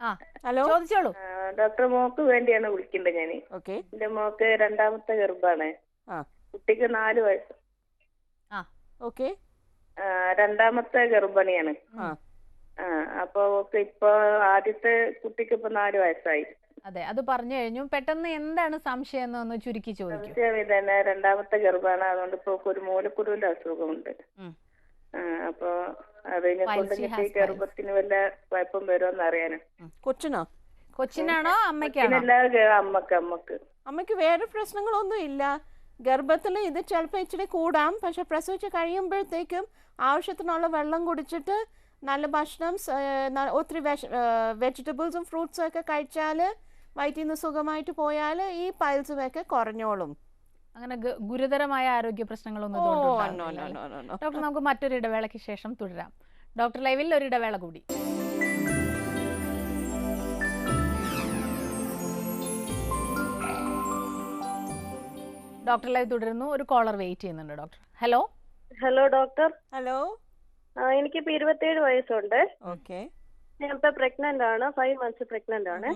ആ ഹലോ? ചോദിച്ചോളൂ. ഡോക്ടർ മോക്ക് വേണ്ടിയാണ് വിളിക്കുന്നത് ഞാൻ ഓക്കെ. എന്റെ മോക്ക് രണ്ടാമത്തെ ഗർഭാണ്. ആ. കുട്ടിക്ക് നാല് വയസ്സ് ആ. ഓക്കെ. രണ്ടാമത്തെ ഗർഭിണിയാണ്. അപ്പോൾ ഓക്കെ ഇപ്പൊ ആദ്യത്തെ കുട്ടിക്ക് ഇപ്പൊ നാല് വയസ്സായി. അതെ അത് പറഞ്ഞു കഴിഞ്ഞു. പെട്ടെന്ന് എന്താണ് സംശയം എന്നൊന്ന് ചുരുക്കി ചോദിക്കൂ. സംശയം ഇതന്നെ. രണ്ടാമത്തെ ഗർഭാണ്. അതുകൊണ്ട് ഇപ്പൊ ഒരു മൂലക്കുരുവിന്റെ അസുഖമുണ്ട്. അപ്പൊ അതിനെ കൊണ്ട് ഗർഭത്തിന് വല്ല കുഴപ്പം വരുമെന്ന് അറിയാനോ? കൊച്ചിനോ? കൊച്ചിനാണോ അമ്മയ്ക്കാണോ? അമ്മയ്ക്ക് അമ്മയ്ക്ക്. അമ്മയ്ക്ക് വേറെ പ്രശ്നങ്ങളൊന്നും ഇല്ല. ഗർഭത്തിൽ ഇത് ചിലപ്പോൾ ഇച്ചിരി കൂടാം. പക്ഷെ പ്രസവിച്ച് കഴിയുമ്പോഴത്തേക്കും ആവശ്യത്തിനുള്ള വെള്ളം കുടിച്ചിട്ട് നല്ല ഭക്ഷണം ഒത്തിരി വെജിറ്റബിൾസും ഫ്രൂട്ട്സും ഒക്കെ കഴിച്ചാൽ വയറ്റിൽ നിന്ന് സുഖമായിട്ട് പോയാൽ ഈ പൈൽസും ഒക്കെ കുറഞ്ഞോളും. അങ്ങനെ ഗുരുതരമായ ആരോഗ്യ പ്രശ്നങ്ങളൊന്നും ഡോക്ടർ നമുക്ക് മറ്റൊരു ഇടവേളയ്ക്ക് ശേഷം തുടരാം. ഡോക്ടർ ലൈവിൽ ഒരു ഇടവേള കൂടി. ഡോക്ടർ ലൈവ് തുടരുന്നു. ഒരു കോളർ വെയിറ്റ് ചെയ്യുന്നുണ്ട് doctor. Hello? Hello doctor. Hello? എനിക്ക് ഇപ്പൊ ഇരുപത്തിയേഴ് വയസ്സുണ്ട്. ഓക്കെ. ഞാൻ ഇപ്പൊ പ്രഗ്നന്റ് ആണ്. ഫൈവ് മന്ത്സ് പ്രഗ്നന്റ് ആണ്.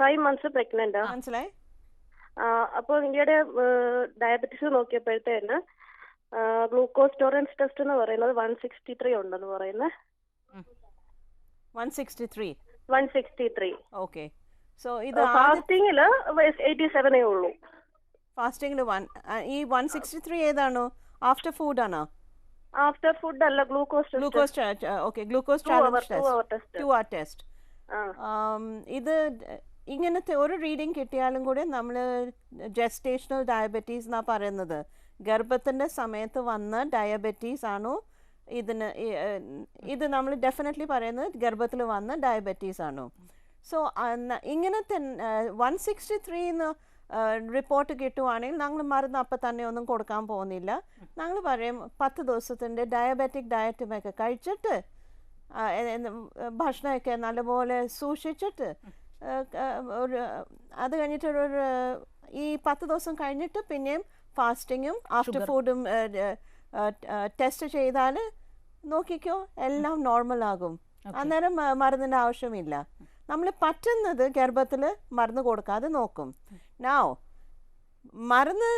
ഫൈവ് മന്ത്സ് പ്രഗ്നന്റ് ആണ് മനസ്സിലായി? അപ്പോൾ ഇന്ത്യയുടെ ഡയബറ്റീസ് നോക്കിയപ്പോഴത്തേന് ഗ്ലൂക്കോസ് ടോറൻസ് ടെസ്റ്റ് എന്ന് പറയുന്നത് വൺ സിക്സ്റ്റി ത്രീ ഉണ്ടെന്ന് പറയുന്നത് one sixty three? One sixty three. Okay. So ഇത് ഫാസ്റ്റിംഗിൽ എയ്റ്റി സെവനേ ഉള്ളൂ. ഫാസ്റ്റിംഗിൽ വൺ ഈ വൺ സിക്സ്റ്റി ത്രീ ഏതാണോ? ആഫ്റ്റർ ഫുഡ് ആണോ? ആഫ്റ്റർ ഫുഡ് അല്ല glucose glucose okay. Glucose test. Two hour test ഇത് ഇങ്ങനത്തെ ഒരു റീഡിങ് കിട്ടിയാലും കൂടി നമ്മൾ ജസ്റ്റേഷണൽ ഡയബറ്റീസ് എന്നാണ് പറയുന്നത്. ഗർഭത്തിന്റെ സമയത്ത് വന്ന ഡയബറ്റീസ് ആണോ ഇതിന് ഇത് നമ്മൾ ഡെഫിനറ്റ്ലി പറയുന്നത് ഗർഭത്തിൽ വന്ന ഡയബറ്റീസ് ആണോ. സോ ഇങ്ങനത്തെ വൺ സിക്സ്റ്റി ത്രീന്ന് റിപ്പോർട്ട് കിട്ടുവാണെങ്കിൽ ഞങ്ങൾ മരുന്ന് അപ്പം തന്നെ ഒന്നും കൊടുക്കാൻ പോകുന്നില്ല. ഞങ്ങൾ പറയും പത്ത് ദിവസത്തിന്റെ ഡയബറ്റിക് ഡയറ്റുമൊക്കെ കഴിച്ചിട്ട് ഭക്ഷണമൊക്കെ നല്ലപോലെ സൂക്ഷിച്ചിട്ട് ഒരു അത് കഴിഞ്ഞിട്ട് ഒരു ഈ പത്ത് ദിവസം കഴിഞ്ഞിട്ട് പിന്നെയും ഫാസ്റ്റിങ്ങും ആഫ്റ്റർ ഫുഡും ടെസ്റ്റ് ചെയ്താൽ നോക്കിക്കോ എല്ലാം നോർമൽ ആകും അന്നേരം മരുന്നിന്റെ ആവശ്യമില്ല. നമ്മൾ പറ്റുന്നത് ഗർഭത്തിൽ മരുന്ന് കൊടുക്കാതെ നോക്കും. നാവ് മരുന്ന്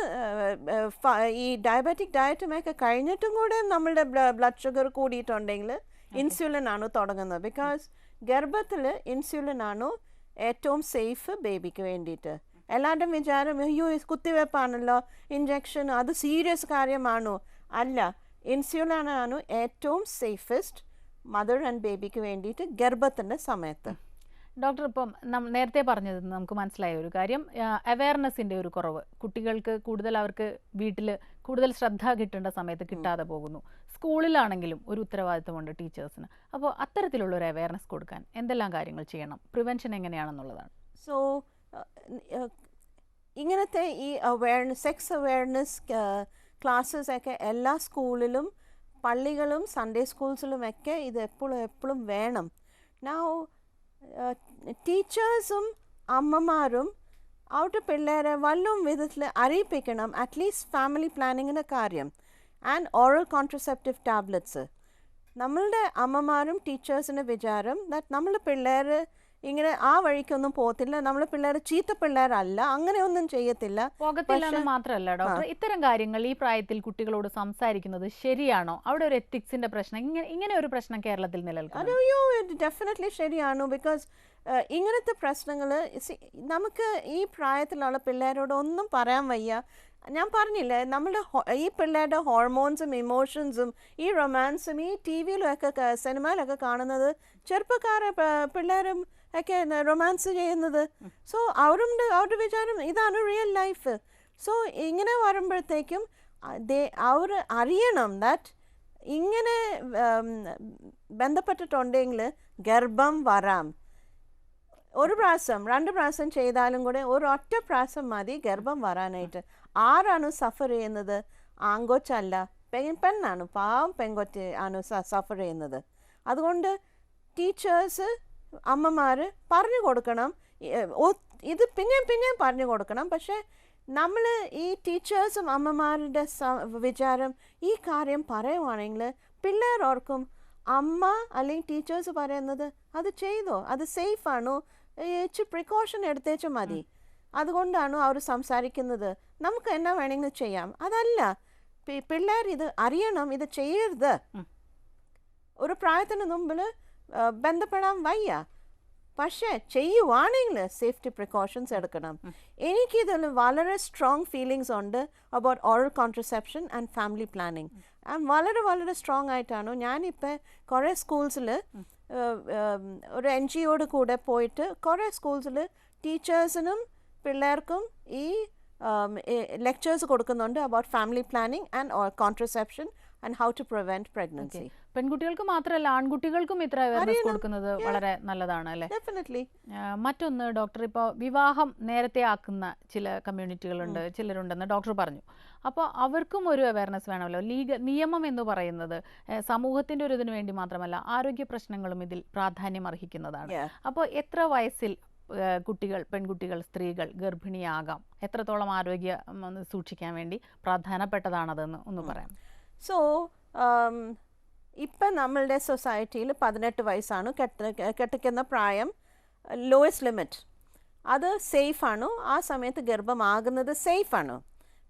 ഈ ഡയബറ്റിക് ഡയറ്റുമൊക്കെ കഴിഞ്ഞിട്ടും കൂടെ നമ്മളുടെ ബ്ലഡ് ഷുഗർ കൂടിയിട്ടുണ്ടെങ്കിൽ ഇൻസുലിൻ ആണ് തുടങ്ങുന്നത്. ബിക്കോസ് ഗർഭത്തിൽ ഇൻസുലിൻ ആണ് ഏറ്റവും സേഫ് ബേബിക്ക് വേണ്ടിയിട്ട്. എല്ലാവരുടെയും വിചാരം അയ്യോ കുത്തിവെപ്പാണല്ലോ ഇഞ്ചക്ഷൻ അത് സീരിയസ് കാര്യമാണോ? അല്ല ഇൻസുലിനാണ് ഏറ്റവും സേഫസ്റ്റ് മദർ ആൻഡ് ബേബിക്ക് വേണ്ടിയിട്ട് ഗർഭത്തിന്റെ സമയത്ത്. ഡോക്ടർ ഇപ്പം നേരത്തെ പറഞ്ഞത് നമുക്ക് മനസ്സിലായ ഒരു കാര്യം. അവയർനെസ്സിന്റെ ഒരു കുറവ്. കുട്ടികൾക്ക് കൂടുതൽ അവർക്ക് വീട്ടിൽ കൂടുതൽ ശ്രദ്ധ കിട്ടേണ്ട സമയത്ത് കിട്ടാതെ പോകുന്നു. സ്കൂളിലാണെങ്കിലും ഒരു ഉത്തരവാദിത്തമുണ്ട് ടീച്ചേഴ്സിന്. അപ്പോൾ അത്തരത്തിലുള്ള ഒരു അവയർനെസ് കൊടുക്കാൻ എന്തെല്ലാം കാര്യങ്ങൾ ചെയ്യണം? പ്രിവെൻഷൻ എങ്ങനെയാണെന്നുള്ളതാണ്. സോ ഇങ്ങനത്തെ ഈ അവയർനെസ് സെക്സ് അവയർനെസ് ക്ലാസ്സസ് ഒക്കെ എല്ലാ സ്കൂളിലും പള്ളികളും സൺഡേ സ്കൂൾസിലും ഒക്കെ ഇത് എപ്പോഴും എപ്പോഴും വേണം. നൗ ടീച്ചേഴ്സും അമ്മമാരും അവരുടെ പിള്ളേരെ വല്ലതും വിധത്തിൽ അറിയിപ്പിക്കണം അറ്റ്ലീസ്റ്റ് ഫാമിലി പ്ലാനിങ്ങിന്റെ കാര്യം. ആൻഡ് ഓറൽ കോൺട്രസെപ്റ്റീവ് ടാബ്ലറ്റ്സ് നമ്മളുടെ അമ്മമാരും ടീച്ചേഴ്സിന്റെ വിചാരം ദാറ്റ് നമ്മളുടെ പിള്ളേർ ഇങ്ങനെ ആ വഴിക്കൊന്നും പോകത്തില്ല. നമ്മളെ പിള്ളേർ ചീത്ത പിള്ളേരല്ല. അങ്ങനെയൊന്നും ചെയ്യത്തില്ല. പോകത്തില്ല എന്ന് മാത്രമല്ല ഡോക്ടർ ഇത്തരം കാര്യങ്ങൾ ഈ പ്രായത്തിൽ കുട്ടികളോട് സംസാരിക്കുന്നത് ശരിയാണോ? അവിടെ ഒരു എത്തിക്സിന്റെ പ്രശ്നം ഇങ്ങനെ ഇങ്ങനെ ഒരു പ്രശ്നം കേരളത്തിൽ നിലനിൽക്കുന്നു അയ്യോ ഡെഫിനറ്റ്ലി ശരിയാണ്. ബിക്കോസ് ഇങ്ങനത്തെ പ്രശ്നങ്ങൾ നമുക്ക് ഈ പ്രായത്തിലുള്ള പിള്ളേരോട് ഒന്നും പറയാൻ വയ്യ. ഞാൻ പറഞ്ഞില്ലേ നമ്മുടെ ഈ പിള്ളേരുടെ ഹോർമോൺസും ഇമോഷൻസും ഈ റൊമാൻസും ഈ ടി വിയിലും ഒക്കെ സിനിമയിലൊക്കെ കാണുന്നത് ചെറുപ്പക്കാരെ പിള്ളേരും ഒക്കെ റൊമാൻസ് ചെയ്യുന്നത്. സോ അവരുടെ അവരുടെ വിചാരം ഇതാണ് റിയൽ ലൈഫ് സോ ഇങ്ങനെ വരുമ്പോഴത്തേക്കും അവർ അറിയണം ദാറ്റ് ഇങ്ങനെ ബന്ധപ്പെട്ടിട്ടുണ്ടെങ്കിൽ ഗർഭം വരാം. ഒരു പ്രാവശ്യം രണ്ട് പ്രാവശ്യം ചെയ്താലും കൂടെ ഒരു ഒറ്റ പ്രാവശ്യം മതി ഗർഭം വരാനായിട്ട്. ആരാണ് സഫർ ചെയ്യുന്നത്? ആങ്കോച്ചല്ല പെൺ പെണ്ണാണ് പാവം പെൺകൊച്ച് ആണ് സഫർ ചെയ്യുന്നത്. അതുകൊണ്ട് ടീച്ചേഴ്സ് അമ്മമാർ പറഞ്ഞു കൊടുക്കണം. ഇത് പിന്നെയും പിന്നെയും പറഞ്ഞു കൊടുക്കണം. പക്ഷേ നമ്മൾ ഈ ടീച്ചേഴ്സും അമ്മമാരുടെ സ- വിചാരം ഈ കാര്യം പറയുവാണെങ്കിൽ പിള്ളേരോർക്കും അമ്മ അല്ലെങ്കിൽ ടീച്ചേഴ്സ് പറയുന്നത് അത് ചെയ്തോ അത് സേഫാണോ ഇച്ചിരി പ്രിക്കോഷൻ എടുത്തേച്ച് മതി. അതുകൊണ്ടാണ് അവർ സംസാരിക്കുന്നത്. നമുക്ക് എന്നാ വേണമെങ്കിലും ചെയ്യാം. അതല്ല പിള്ളേർ ഇത് അറിയണം ഇത് ചെയ്യരുത്. ഒരു പ്രായത്തിന് മുമ്പിൽ ബന്ധപ്പെടാൻ വയ്യ. പക്ഷേ ചെയ്യുവാണെങ്കിൽ സേഫ്റ്റി പ്രിക്കോഷൻസ് എടുക്കണം. എനിക്കിതിൽ വളരെ സ്ട്രോങ് ഫീലിങ്സ് ഉണ്ട് about oral contraception and family planning and വളരെ വളരെ സ്ട്രോങ് ആയിട്ടാണ്. ഞാനിപ്പോൾ കുറേ സ്കൂൾസിൽ ഒരു എൻ ജി ഒയുടെ കൂടെ പോയിട്ട് കുറേ സ്കൂൾസിൽ ടീച്ചേഴ്സിനും പിള്ളേർക്കും ഈ ലെക്ചേഴ്സ് കൊടുക്കുന്നുണ്ട് about family planning and contraception and how to prevent pregnancy പെൺകുട്ടികൾക്ക് മാത്രമല്ല ആൺകുട്ടികൾക്കും ഇത്ര അവയർനെസ് കൊടുക്കുന്നത് വളരെ നല്ലതാണ് അല്ലേ? ഡെഫിനറ്റ്ലി മറ്റൊന്ന് ഡോക്ടർ ഇപ്പോൾ വിവാഹം നേരത്തെ ആക്കുന്ന ചില കമ്മ്യൂണിറ്റികളുണ്ട് ചിലരുണ്ടെന്ന് ഡോക്ടർ പറഞ്ഞു. അപ്പോൾ അവർക്കും ഒരു അവയർനെസ് വേണമല്ലോ. ലീഗ നിയമം എന്ന് പറയുന്നത് സമൂഹത്തിന്റെ ഒരു ഇതിനു വേണ്ടി മാത്രമല്ല ആരോഗ്യ പ്രശ്നങ്ങളും ഇതിൽ പ്രാധാന്യം അർഹിക്കുന്നതാണ്. അപ്പോൾ എത്ര വയസ്സിൽ കുട്ടികൾ പെൺകുട്ടികൾ സ്ത്രീകൾ ഗർഭിണിയാകാം എത്രത്തോളം ആരോഗ്യം സൂക്ഷിക്കാൻ വേണ്ടി പ്രാധാനപ്പെട്ടതാണതെന്ന് ഒന്ന് പറയാം. സോ ഇപ്പം നമ്മളുടെ സൊസൈറ്റിയിൽ പതിനെട്ട് വയസ്സാണ് കെട്ട കെട്ടിക്കുന്ന പ്രായം ലോയസ്റ്റ് ലിമിറ്റ് അത് സേഫാണ് ആ സമയത്ത് ഗർഭമാകുന്നത് സേഫാണ്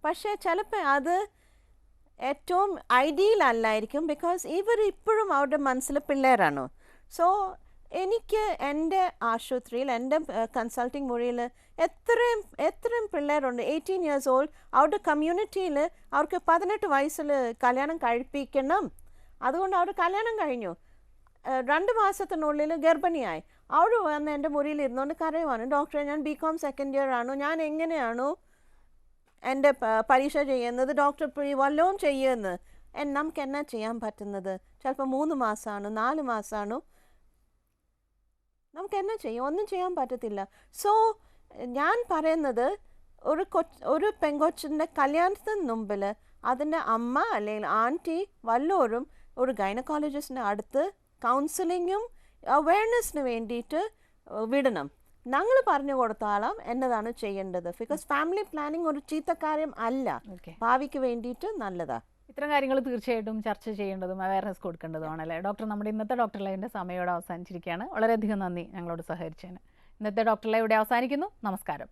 പക്ഷേ ചിലപ്പോൾ അത് ഏറ്റവും ഐഡിയൽ അല്ലായിരിക്കും ബിക്കോസ് ഇവർ ഇപ്പോഴും അവരുടെ മനസ്സിൽ പിള്ളേരാണ്. സോ എനിക്ക് എന്റെ ആശുപത്രിയിൽ എന്റെ കൺസൾട്ടിങ് മുറിയിൽ എത്രയും എത്രയും പിള്ളേരുണ്ട്. എയ്റ്റീൻ ഇയേഴ്സ് ഓൾഡ് അവരുടെ കമ്മ്യൂണിറ്റിയിൽ അവർക്ക് പതിനെട്ട് വയസ്സിൽ കല്യാണം കഴിപ്പിക്കണം. അതുകൊണ്ട് അവർ കല്യാണം കഴിഞ്ഞു. രണ്ട് മാസത്തിനുള്ളിൽ ഗർഭിണിയായി. അവർ വന്ന് എന്റെ മുറിയിൽ ഇരുന്നുകൊണ്ട് കരയുവാണ്. ഡോക്ടറെ ഞാൻ ബി കോം സെക്കൻഡ് ഇയർ ആണ്. ഞാൻ എങ്ങനെയാണ് എന്റെ പരീക്ഷ ചെയ്യുന്നത്? ഡോക്ടർ വല്ലതും ചെയ്യുമെന്ന് നമുക്ക് എന്നാ ചെയ്യാൻ പറ്റുന്നത്? ചിലപ്പോൾ മൂന്ന് മാസമാണ് നാല് മാസമാണ് നമുക്ക് എന്നാ ചെയ്യും? ഒന്നും ചെയ്യാൻ പറ്റത്തില്ല. സോ ഞാൻ പറയുന്നത് ഒരു കൊ ഒരു പെങ്കൊച്ചിന്റെ കല്യാണത്തിന് മുമ്പിൽ അതിന്റെ അമ്മ അല്ലെങ്കിൽ ആന്റി വല്ലവരും ഒരു ഗൈനക്കോളജിസ്റ്റിന്റെ അടുത്ത് കൗൺസിലിങ്ങും അവയർനെസ്സിന് വേണ്ടിയിട്ട് വിടണം. ഞങ്ങൾ പറഞ്ഞു കൊടുത്താലാം എന്നതാണ് ചെയ്യേണ്ടത്. ബിക്കോസ് ഫാമിലി പ്ലാനിങ് ഒരു ചീത്ത കാര്യം അല്ല ഭാവിക്ക് വേണ്ടിയിട്ട് നല്ലതാ. ഇത്തരം കാര്യങ്ങൾ തീർച്ചയായിട്ടും ചർച്ച ചെയ്യേണ്ടതും അവയർനെസ് കൊടുക്കേണ്ടതുമാണല്ലേ ഡോക്ടർ നമ്മുടെ ഇന്നത്തെ ഡോക്ടർ ലൈവിന്റെ സമയോടെ അവസാനിച്ചിരിക്കുകയാണ്. വളരെയധികം നന്ദി ഞങ്ങളോട് സഹകരിച്ചതിന്. ഇന്നത്തെ ഡോക്ടർ ലൈവ് ഇവിടെ അവസാനിക്കുന്നു. നമസ്കാരം.